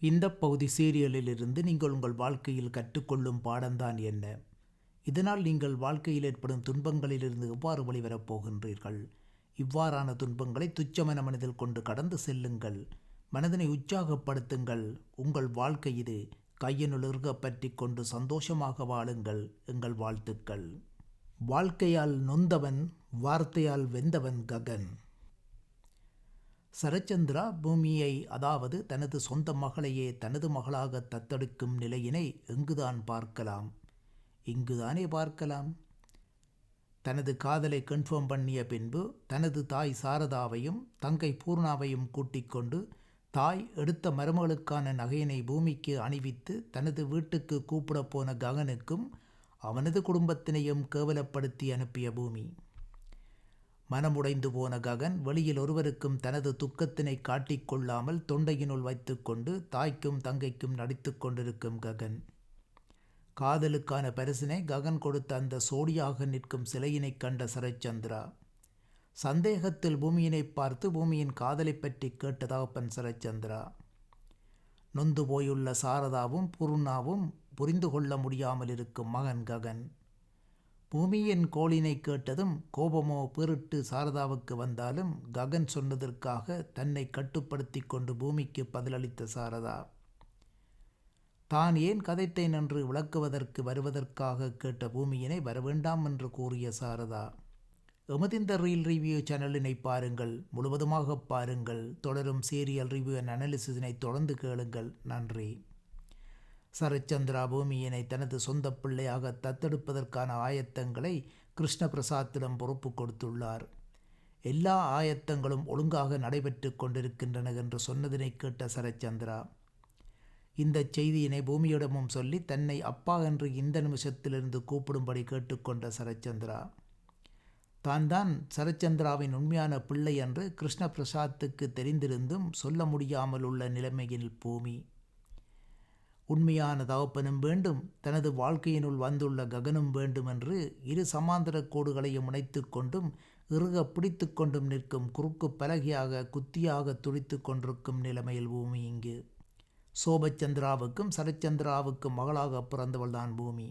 இந்த பகுதி சீரியலிலிருந்து நீங்கள் உங்கள் வாழ்க்கையில் கற்றுக்கொள்ளும் பாடம்தான் என்ன? இதனால் நீங்கள் வாழ்க்கையில் ஏற்படும் துன்பங்களிலிருந்து எவ்வாறு வெளிவரப் போகின்றீர்கள்? இவ்வாறான துன்பங்களை துச்சமென மனதில் கொண்டு கடந்து செல்லுங்கள். மனதினை உற்சாகப்படுத்துங்கள். உங்கள் வாழ்க்கை இது கையினுள் பற்றி கொண்டு சந்தோஷமாக வாழுங்கள் எங்கள் வாழ்த்துக்கள். வாழ்க்கையால் நொந்தவன் வார்த்தையால் வெந்தவன் ககன். சரச்சந்திரா பூமியை அதாவது தனது சொந்த மகளையே தனது மகளாக தத்தெடுக்கும் நிலையினை எங்குதான் பார்க்கலாம்? இங்குதானே பார்க்கலாம். தனது காதலை கன்ஃபார்ம் பண்ணிய பின்பு தனது தாய் சாரதாவையும் தங்கை பூர்ணாவையும் கூட்டிக் கொண்டு தாய் எடுத்த மருமகளுக்கான நகையினை பூமிக்கு அணிவித்து தனது வீட்டுக்கு கூப்பிடப் போன ககனுக்கும் அவனது குடும்பத்தினையும் கேவலப்படுத்தி அனுப்பிய பூமி. மனமுடைந்து போன ககன் வெளியில் ஒருவருக்கும் தனது துக்கத்தினை காட்டிக்கொள்ளாமல் தொண்டையினுள் வைத்துக்கொண்டு தாய்க்கும் தங்கைக்கும் நடித்து கொண்டிருக்கும் ககன். காதலுக்கான பரிசினை ககன் கொடுத்த அந்த சோடியாக நிற்கும் சிலையினை கண்ட சரச்சந்திரா. சந்தேகத்தில் பூமியினை பார்த்து பூமியின் காதலை பற்றி கேட்ட தகப்பன் சரச்சந்திரா. நொந்து போயுள்ள சாரதாவும் பூர்ணாவும் புரிந்து கொள்ள முடியாமல் இருக்கும் மகன் ககன். பூமியின் கோளினை கேட்டதும் கோபமோ பெருட்டு சாரதாவுக்கு வந்தாலும் ககன் சொன்னதற்காக தன்னை கட்டுப்படுத்தி கொண்டு பூமிக்கு பதிலளித்த சாரதா. தான் ஏன் கதைத்தேன் என்று விளக்குவதற்கு வருவதற்காக கேட்ட பூமியினை வரவேண்டாம் என்று கூறிய சாரதா எமதிந்த ரீல் ரிவ்யூ சேனலினை பாருங்கள் முழுவதுமாக பாருங்கள் தொடரும் சீரியல் ரிவ்யூ அண்ட் அனாலிசிஸினை தொடர்ந்து கேளுங்கள். நன்றி. சரச்சந்திரா பூமியினை தனது சொந்த பிள்ளையாக தத்தெடுப்பதற்கான ஆயத்தங்களை கிருஷ்ணபிரசாத்திடம் பொறுப்பு கொடுத்துள்ளார். எல்லா ஆயத்தங்களும் ஒழுங்காக நடைபெற்று கொண்டிருக்கின்றன என்று சொன்னதினை கேட்ட சரச்சந்திரா இந்த செய்தியினை பூமியிடமும் சொல்லி தன்னை அப்பா என்று இந்த நிமிஷத்திலிருந்து கூப்பிடும்படி கேட்டுக்கொண்ட சரச்சந்திரா தான் தான் சரச்சந்திராவின் உண்மையான பிள்ளை என்று கிருஷ்ண பிரசாத்துக்கு தெரிந்திருந்தும் சொல்ல முடியாமல் உள்ள நிலைமையில் பூமி. உண்மையான தகப்பனும் வேண்டும் தனது வாழ்க்கையினுள் வந்துள்ள ககனும் வேண்டும் என்று இரு சமாந்தர கோடுகளையும் இணைத்து கொண்டும் இறுக பிடித்து கொண்டும் நிற்கும் குறுக்கு பலகையாக குத்தியாக துடித்து கொண்டிருக்கும் நிலைமையில் பூமி இங்கு. சோபச்சந்திராவுக்கும் சரச்சந்திராவுக்கும் மகளாக பிறந்தவள் தான் பூமி.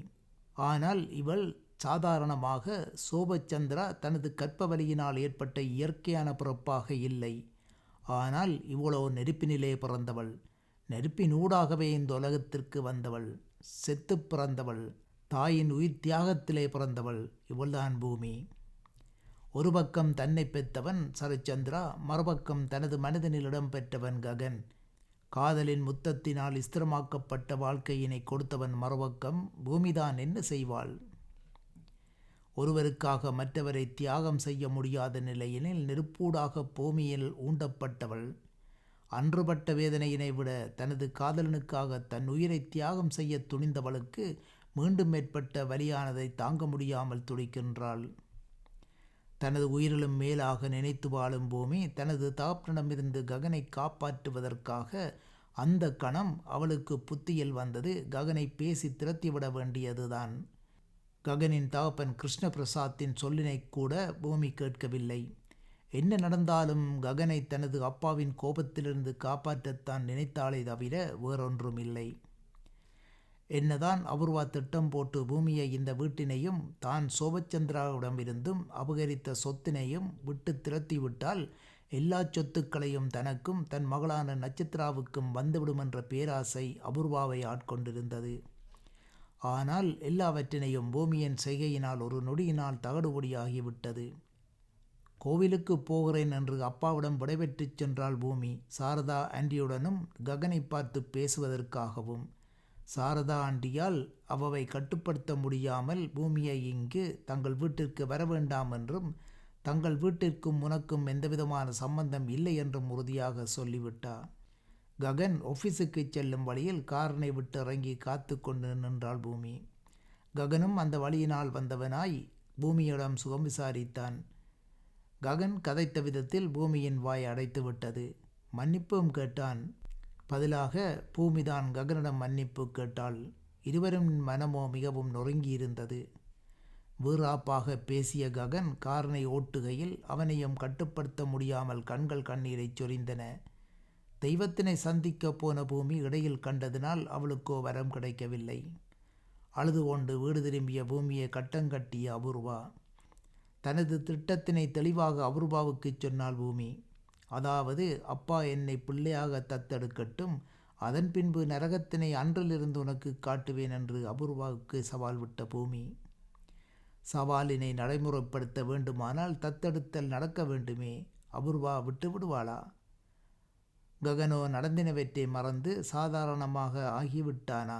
ஆனால் இவள் சாதாரணமாக சோபச்சந்திரா தனது கற்பவலியினால் ஏற்பட்ட இயற்கையான பிறப்பாக இல்லை. ஆனால் இவ்வளோ நெருப்பினிலே பிறந்தவள். நெருப்பினூடாகவே இந்த உலகத்திற்கு வந்தவள். செத்து பிறந்தவள். தாயின் உயிர் தியாகத்திலே பிறந்தவள். இவள்தான் பூமி. ஒரு பக்கம் தன்னை பெற்றவன் சரச்சந்திரா மறுபக்கம் தனது மனிதனில் இடம்பெற்றவன் ககன். காதலின் முத்தத்தினால் ஸ்திரமாக்கப்பட்ட வாழ்க்கையினை கொடுத்தவன் மறுபக்கம் பூமிதான் என்ன செய்வாள்? ஒருவருக்காக மற்றவரை தியாகம் செய்ய முடியாத நிலையினில் நெருப்பூடாக பூமியில் ஊண்டப்பட்டவள். அன்றுபட்ட வேதனையினை விட தனது காதலனுக்காக தன் உயிரை தியாகம் செய்ய துணிந்தவளுக்கு மீண்டும் மேற்பட்ட வலியானதை தாங்க முடியாமல் துடிக்கின்றாள். தனது உயிரிலும் மேலாக நினைத்து வாழும் பூமி தனது தகப்பனிடமிருந்து ககனை காப்பாற்றுவதற்காக அந்த கணம் அவளுக்கு புத்தியில் வந்தது. ககனை பேசி திரத்திவிட வேண்டியதுதான். ககனின் தகப்பன் கிருஷ்ண பிரசாத்தின் சொல்லினை கூட பூமி கேட்கவில்லை. என்ன நடந்தாலும் ககனை தனது அப்பாவின் கோபத்திலிருந்து காப்பாற்றத்தான் நினைத்தாலே தவிர வேறொன்றும் இல்லை என்னதான் அபூர்வா திட்டம் போட்டு பூமியை இந்த வீட்டினையும் தான் சோபச்சந்திராவிடமிருந்தும் அபகரித்த சொத்தினையும் விட்டு திரத்திவிட்டால் எல்லா சொத்துக்களையும் தனக்கும் தன் மகளான நட்சத்திராவுக்கும் வந்துவிடும் என்ற பேராசை அபூர்வாவை ஆட்கொண்டிருந்தது. ஆனால் எல்லாவற்றினையும் பூமியின் செய்கையினால் ஒரு நொடியினால் தகடுபொடியாகிவிட்டது. கோவிலுக்கு போகிறேன் என்று அப்பாவிடம் விடைபெற்றுச் சென்றாள் பூமி. சாரதா ஆண்டியுடனும் ககனை பார்த்து பேசுவதற்காகவும் சாரதா ஆண்டியால் அவவை கட்டுப்படுத்த முடியாமல் பூமியை இங்கு தங்கள் வீட்டிற்கு வர வேண்டாம் என்றும் தங்கள் வீட்டிற்கும் உனக்கும் எந்தவிதமான சம்பந்தம் இல்லை என்றும் உறுதியாக சொல்லிவிட்டார் ககன் ஆஃபீஸுக்கு செல்லும் வழியில் காரனை விட்டு இறங்கி காத்து கொண்டு நின்றாள் பூமி. ககனும் அந்த வழியினால் வந்தவனாய் பூமியிடம் சுகம் விசாரித்தான். ககன் கதைத்த விதத்தில் பூமியின் வாய் அடைத்து விட்டது. மன்னிப்பும் கேட்டான். பதிலாக பூமிதான் ககனிடம் மன்னிப்பு கேட்டாள். இருவரும் மனமோ மிகவும் நொறுங்கியிருந்தது. வீராப்பாக பேசிய ககன் காரனை ஓட்டுகையில் அவனையும் கட்டுப்படுத்த முடியாமல் கண்கள் கண்ணீரைச் சொரிந்தன. தெய்வத்தினை சந்திக்கப் போன பூமி இடையில் கண்டதினால் அவளுக்கோ வரம் கிடைக்கவில்லை. அழுது கொண்டு வீடு திரும்பிய பூமியை கட்டங்கட்டிய அபூர்வா தனது திட்டத்தினை தெளிவாக அபூர்வாவுக்கு சொன்னாள் பூமி. அதாவது அப்பா என்னை பிள்ளையாக தத்தெடுக்கட்டும் அதன் பின்பு நரகத்தினை அன்றிலிருந்து உனக்கு காட்டுவேன் என்று அபூர்வாவுக்கு சவால் விட்ட பூமி. சவாலினை நடைமுறைப்படுத்த வேண்டுமானால் தத்தெடுத்தல் நடக்க வேண்டுமே அபூர்வா விட்டு விடுவாளா ககனோ நடந்தினவற்றை மறந்து சாதாரணமாக ஆகிவிட்டானா?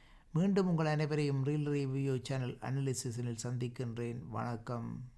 மீண்டும் உங்கள் அனைவரையும் ரீல் ரிவ்யூ சேனல் அனலிசிஸில் சந்திக்கின்றேன். வணக்கம்.